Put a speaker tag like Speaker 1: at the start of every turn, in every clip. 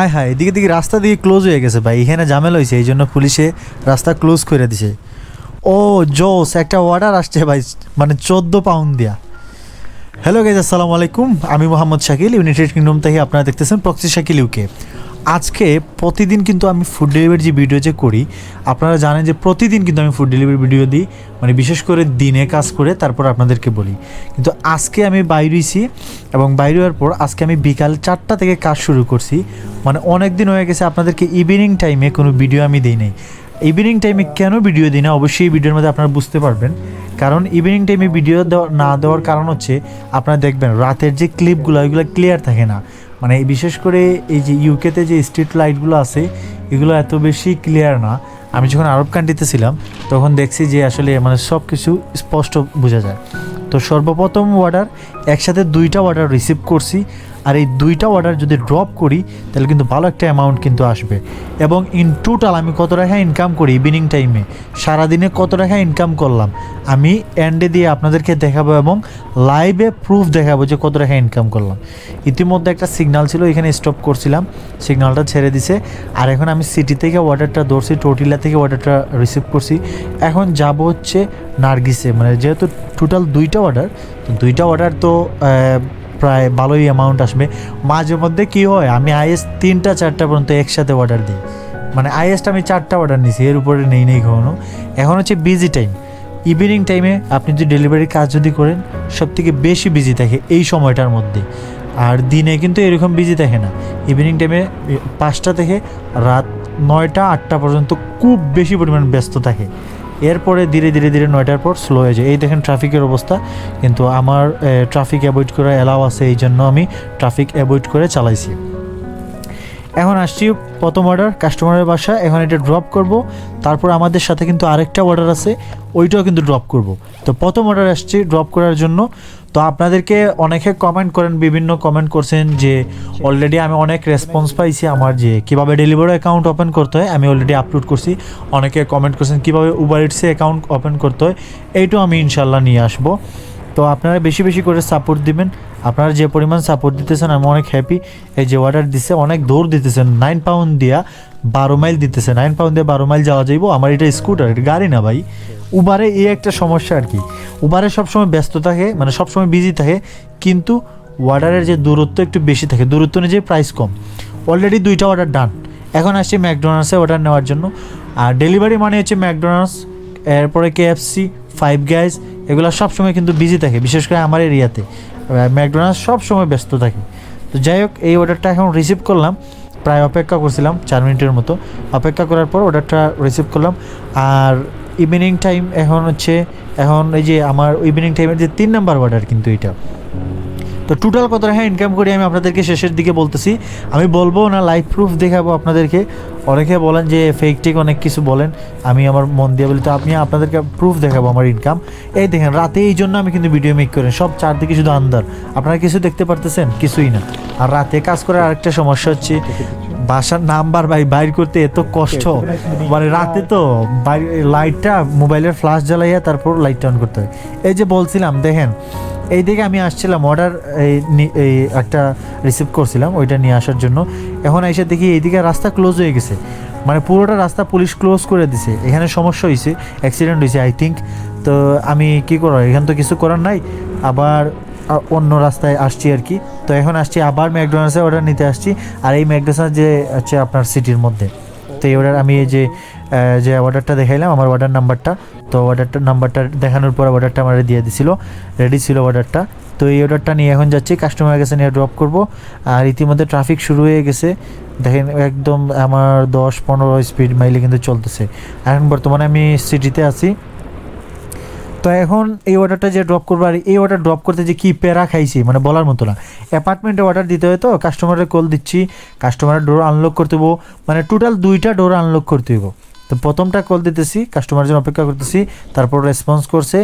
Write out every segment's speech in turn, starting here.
Speaker 1: আয় হায়, এদিকে দিকে রাস্তা দিয়ে ক্লোজ হয়ে গেছে ভাই। এখানে ঝামেলা হয়েছে এই জন্য পুলিশে রাস্তা ক্লোজ করে দিছে। ও, জোস, একটা অর্ডার আসছে ভাই মানে চোদ্দ পাউন্ড দিয়া। হ্যালো গাইজ আসসালামু আলাইকুম। আমি মোহাম্মদ শাকিল ইউনাইটেড কিংডম থেকে আপনারা দেখতেছেন প্রক্সি শাকিল ইউকে আজকে প্রতিদিন কিন্তু আমি ফুড ডেলিভারি যে ভিডিও যে করি, আপনারা জানেন যে প্রতিদিন কিন্তু আমি ফুড ডেলিভারি ভিডিও দিই মানে বিশেষ করে দিনে কাজ করে তারপর আপনাদেরকে বলি। কিন্তু আজকে আমি বাইরেছি এবং বাইরে হওয়ার পর আজকে আমি বিকাল চারটা থেকে কাজ শুরু করছি। মানে অনেক দিন হয়ে গেছে আপনাদেরকে ইভিনিং টাইমে কোনো ভিডিও আমি দিই নাই। ইভিনিং টাইমে কেন ভিডিও দিই না? অবশ্যই ভিডিওর মধ্যে আপনারা বুঝতে পারবেন। কারণ ইভিনিং টাইমে ভিডিও না দেওয়ার কারণ হচ্ছে, আপনারা দেখবেন রাতের যে ক্লিপগুলো ওইগুলো ক্লিয়ার থাকে না। মানে বিশেষ করে এই যে ইউকেতে যে স্ট্রিট লাইটগুলো আছে, এগুলো এত বেশি ক্লিয়ার না। আমি যখন আরব কান্ট্রিতে ছিলাম, তখন দেখছি যে আসলে মানে সব কিছু স্পষ্ট বোঝা যায়। তো সর্বপ্রথম অর্ডার একসাথে দুইটা অর্ডার রিসিভ করছি। আর এই দুইটা অর্ডার যদি ড্রপ করি, তাহলে কিন্তু ভালো একটা অ্যামাউন্ট কিন্তু আসবে। এবং ইন টোটাল আমি কত টাকা ইনকাম করি ইভিনিং টাইমে সারাদিনে কত টাকা ইনকাম করলাম? আমি এন্ডে দিয়ে আপনাদেরকে দেখাবো এবং লাইভে প্রুফ দেখাবো যে কত টাকা ইনকাম করলাম। ইতিমধ্যে একটা সিগনাল ছিল, এখানে স্টপ করছিলাম। সিগনালটা ছেড়ে দিছে। আর এখন আমি সিটি থেকে অর্ডারটা ধরছি টোটিলা থেকে অর্ডারটা রিসিভ করছি। এখন যাব হচ্ছে নার্গিসে। মানে যেহেতু টোটাল দুইটা অর্ডার তো দুইটা অর্ডার তো প্রায় ভালোই অ্যামাউন্ট আসবে। মাঝে মধ্যে কি হয়, আমি আইএস তিনটা, চারটা পর্যন্ত একসাথে অর্ডার দিই। মানে আইএসটা আমি চারটা অর্ডার নিছি, এর উপরে নেই নেই কখনো। এখন হচ্ছে বিজি টাইম ইভিনিং টাইমে আপনি যদি ডেলিভারির কাজ যদি করেন সব থেকে বেশি বিজি থাকে এই সময়টার মধ্যে। আর দিনে কিন্তু এরকম বিজি থাকে না। ইভিনিং টাইমে পাঁচটা থেকে রাত নয়টা, আটটা পর্যন্ত খুব বেশি পরিমাণ ব্যস্ত থাকে। এরপরে ধীরে ধীরে ধীরে নয়টার পর স্লো হয়ে যায়। এই দেখেন ট্রাফিকের অবস্থা। কিন্তু আমার ট্রাফিক অ্যাভয়েড করা অ্যালাউ আছে এই জন্য আমি ট্রাফিক অ্যাভয়েড করে চালাইছি। এখন আসছি, প্রথম অর্ডার কাস্টমারের বাসা এখন এটা ড্রপ করব। তারপর আমাদের সাথে কিন্তু আরেকটা অর্ডার আছে, ওইটাও কিন্তু ড্রপ করব। তো প্রথম অর্ডার আসছি ড্রপ করার জন্য। তো আপনাদেরকে অনেকে কমেন্ট করেন, বিভিন্ন কমেন্ট করছেন যে অলরেডি আমি অনেক রেসপন্স পাইছি আমার যে, কীভাবে ডেলিভারি অ্যাকাউন্ট ওপেন করতে হয়, আমি অলরেডি আপলোড করছি। অনেকে কমেন্ট করছেন, কীভাবে উবার ইটসে অ্যাকাউন্ট ওপেন করতে হয় এইটাও আমি ইনশাল্লাহ নিয়ে আসব। তো আপনারা বেশি বেশি করে সাপোর্ট দিবেন। আপনারা যে পরিমাণ সাপোর্ট দিতেছেন, আমি অনেক হ্যাপি এই যে অর্ডার দিচ্ছে অনেক দৌড় দিতেছেন। নাইন পাউন্ড দিয়া বারো মাইল দিতেছে। নাইন পাউন্ড দিয়ে বারো মাইল যাওয়া যাইব। আমার এটা স্কুটার এটা গাড়ি না ভাই। উবারে এই একটা সমস্যা আর কি। উবারে সবসময় ব্যস্ত থাকে মানে সবসময় বিজি থাকে, কিন্তু অর্ডারের যে দূরত্ব একটু বেশি থাকে। দূরত্ব অনুযায়ী প্রাইস কম। অলরেডি দুইটা অর্ডার ডান এখন আসছি ম্যাকডোনাল্ডসে অর্ডার নেওয়ার জন্য। আর ডেলিভারি মানে হচ্ছে ম্যাকডোনাল্ডস এরপরে কেএফসি ফাইভ গাইজ এগুলো সবসময় কিন্তু বিজি থাকে, বিশেষ করে আমার এরিয়াতে। ম্যাকডোনাল্ডস সব সময় ব্যস্ত থাকে। তো যাই হোক, এই অর্ডারটা এখন রিসিভ করলাম, প্রায় অপেক্ষা করছিলাম চার মিনিটের মতো। অপেক্ষা করার পর অর্ডারটা রিসিভ করলাম। আর ইভিনিং টাইম এখন হচ্ছে, এখন এই যে আমার ইভিনিং টাইমের যে তিন নাম্বার অর্ডার কিন্তু এটা। তো টোটাল কত টাকা ইনকাম করি আমি আপনাদেরকে শেষের দিকে বলতেছি। আমি বলব না লাইভ প্রুফ দেখাবো আপনাদেরকে। অনেকে বলেন যে ফেক টেক অনেক কিছু বলেন। আমি আমার মন দিয়ে বলি, তো আপনি আপনাদেরকে প্রুফ দেখাবো আমার ইনকাম এই দেখেন, রাতে এই জন্য আমি কিন্তু ভিডিও মেক করি। সব চারদিকে শুধু আন্দার আপনারা কিছু দেখতে পারতেছেন? কিছুই না। আর রাতে কাজ করার আরেকটা সমস্যা হচ্ছে, বাসার নাম্বার ভাই বাইর করতে এত কষ্ট। মানে রাতে তো লাইটটা মোবাইলের ফ্ল্যাশ জ্বালাইয়া তারপর লাইটটা অন করতে হয়। এই যে বলছিলাম, দেখেন এই দিকে আমি আসছিলাম অর্ডার এই একটা রিসিভ করছিলাম, ওইটা নিয়ে আসার জন্য। এখন এসে দেখি এইদিকে রাস্তা ক্লোজ হয়ে গেছে। মানে পুরোটা রাস্তা পুলিশ ক্লোজ করে দিছে। এখানে সমস্যা হয়েছে অ্যাক্সিডেন্ট হয়েছে আই থিঙ্ক তো আমি কি করব, এখানে তো কিছু করার নাই। আবার অন্য রাস্তায় আসছি আর কি। তো এখন আসছি, আবার ম্যাকডোনাল্ডসে অর্ডার নিতে আসছি। আর এই ম্যাকডোনাল্ডস যে হচ্ছে আপনার সিটির মধ্যে। তো এই অর্ডার আমি এই যে যে অর্ডারটা দেখাইলাম, আমার অর্ডার নাম্বারটা তো অর্ডারটা নাম্বারটা দেখানোর পর অর্ডারটা আমার দিয়ে দিছিল রেডি ছিল অর্ডারটা তো এই অর্ডারটা নিয়ে এখন যাচ্ছি কাস্টমারের কাছে নিয়ে ড্রপ করব। আর ইতিমধ্যে ট্রাফিক শুরু হয়ে গেছে। দেখেন, একদম আমার দশ পনেরো স্পিড মাইলে কিন্তু চলতেছে। এখন বর্তমানে আমি সিটিতে আছি। তো এখন এই অর্ডারটা যে ড্রপ করব আর এই অর্ডার ড্রপ করতে যে কি প্যারা খাইছি মানে বলার মতো না। অ্যাপার্টমেন্টে অর্ডার দিতে হয় তো কাস্টমারের কল দিচ্ছি কাস্টমারের ডোর আনলক করতে হব মানে টোটাল দুইটা ডোর আনলক করতে হইব। তো প্রথমটা কল দিতেছি কাস্টমারের জন্য অপেক্ষা করতেছি, তারপর রেসপন্স করছে,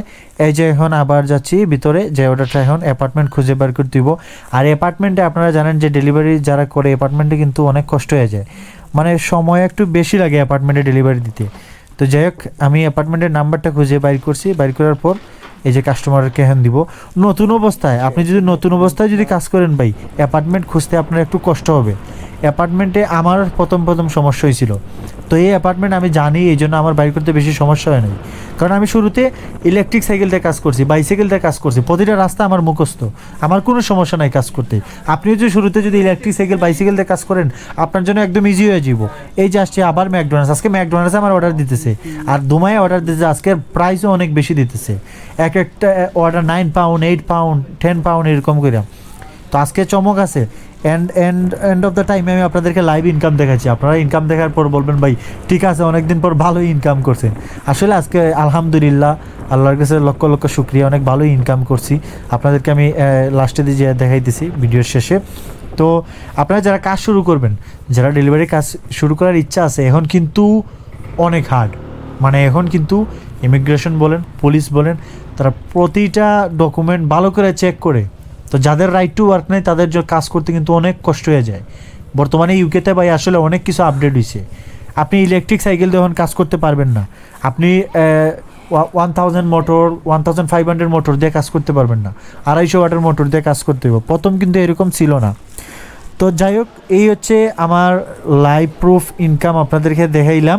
Speaker 1: এই যে এখন আবার যাচ্ছি ভিতরে, যে অর্ডারটা এখন অ্যাপার্টমেন্ট খুঁজে বের করতে হইব। আর অ্যাপার্টমেন্টে আপনারা জানেন যে ডেলিভারি যারা করে অ্যাপার্টমেন্টে কিন্তু অনেক কষ্ট হয়ে যায়। মানে সময় একটু বেশি লাগে অ্যাপার্টমেন্টে ডেলিভারি দিতে। তো যাই হোক, আমি অ্যাপার্টমেন্টের নাম্বারটা খুঁজে বাইর করছি। বাইর করার পর এই যে কাস্টমারকে হ্যান দিব। নতুন অবস্থায়, আপনি যদি নতুন অবস্থায় যদি কাজ করেন ভাই অ্যাপার্টমেন্ট খুঁজতে আপনার একটু কষ্ট হবে। অ্যাপার্টমেন্টে আমার প্রথম প্রথম সমস্যা হয়েছিল তো এই অ্যাপার্টমেন্ট আমি জানি, এই জন্য আমার বাইর করতে বেশি সমস্যা হয় নাই। কারণ আমি শুরুতে ইলেকট্রিক সাইকেল কাজ করছি বাইসাইকেল দিয়ে কাজ করছি, প্রতিটা রাস্তা আমার মুখস্থ। আমার কোনো সমস্যা নাই কাজ করতে। আপনিও যদি শুরুতে যদি ইলেকট্রিক সাইকেল বাইসাইকেল দিয়ে কাজ করেন, আপনার জন্য একদম ইজি হয়ে যাব এই যে আসছে আবার ম্যাকডোনাল্ডস, আজকে ম্যাকডোনাল্ডসে আমার অর্ডার দিতেছে। আর দুমায় অর্ডার দিতেছে, আজকের প্রাইসও অনেক বেশি দিতেছে। এক একটা order nine pound eight pound ten pound এরকম করে তো আজকে চমক আছে। End end end of the টাইমে আমি আপনাদেরকে লাইভ ইনকাম দেখাচ্ছি। আপনারা ইনকাম দেখার পর বলবেন, ভাই, ঠিক আছে, অনেকদিন পর ভালোই ইনকাম করছেন আসলে আজকে আলহামদুলিল্লাহ, আল্লাহর কাছে লক্ষ লক্ষ শুক্রিয়া, অনেক ভালোই ইনকাম করছি। আপনাদেরকে আমি লাস্টে দিয়ে দেখাইতেছি ভিডিওর শেষে। তো আপনারা যারা কাজ শুরু করবেন, যারা ডেলিভারি কাজ শুরু করার ইচ্ছা আছে, এখন কিন্তু অনেক হার্ড মানে এখন কিন্তু ইমিগ্রেশন বলেন পুলিশ বলেন, তারা প্রতিটা ডকুমেন্ট ভালো করে চেক করে তো যাদের রাইট টু ওয়ার্ক নেই, তাদের কাজ করতে কিন্তু অনেক কষ্ট হয়ে যায়। বর্তমানে ইউকেতে ভাই আসলে অনেক কিছু আপডেট হয়েছে আপনি ইলেকট্রিক সাইকেল দিয়ে কাজ করতে পারবেন না। আপনি one thousand motor one thousand five hundred motor দিয়ে কাজ করতে পারবেন না। আড়াইশো ওয়াটের মোটর দিয়ে কাজ করতে হবে প্রথম কিন্তু এরকম ছিল না। তো যাই হোক, এই হচ্ছে আমার লাইভ প্রুফ ইনকাম আপনাদেরকে দেখাইলাম।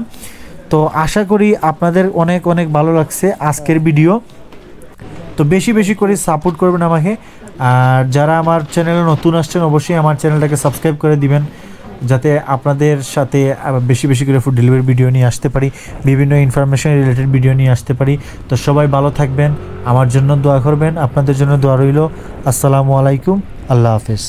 Speaker 1: তো আশা করি আপনাদের অনেক অনেক ভালো লাগছে আজকের ভিডিও তো বেশি বেশি করে সাপোর্ট করবেন আমাকে। আর যারা আমার চ্যানেলে নতুন আসছেন, অবশ্যই আমার চ্যানেলটাকে সাবস্ক্রাইব করে দিবেন, যাতে আপনাদের সাথে বেশি বেশি করে ফুড ডেলিভারি ভিডিও নিয়ে আসতে পারি, বিভিন্ন ইনফরমেশন রিলেটেড ভিডিও নিয়ে আসতে পারি। তো সবাই ভালো থাকবেন, আমার জন্য দোয়া করবেন, আপনাদের জন্য দোয়া রইল। আসসালামু আলাইকুম, আল্লাহ হাফেজ।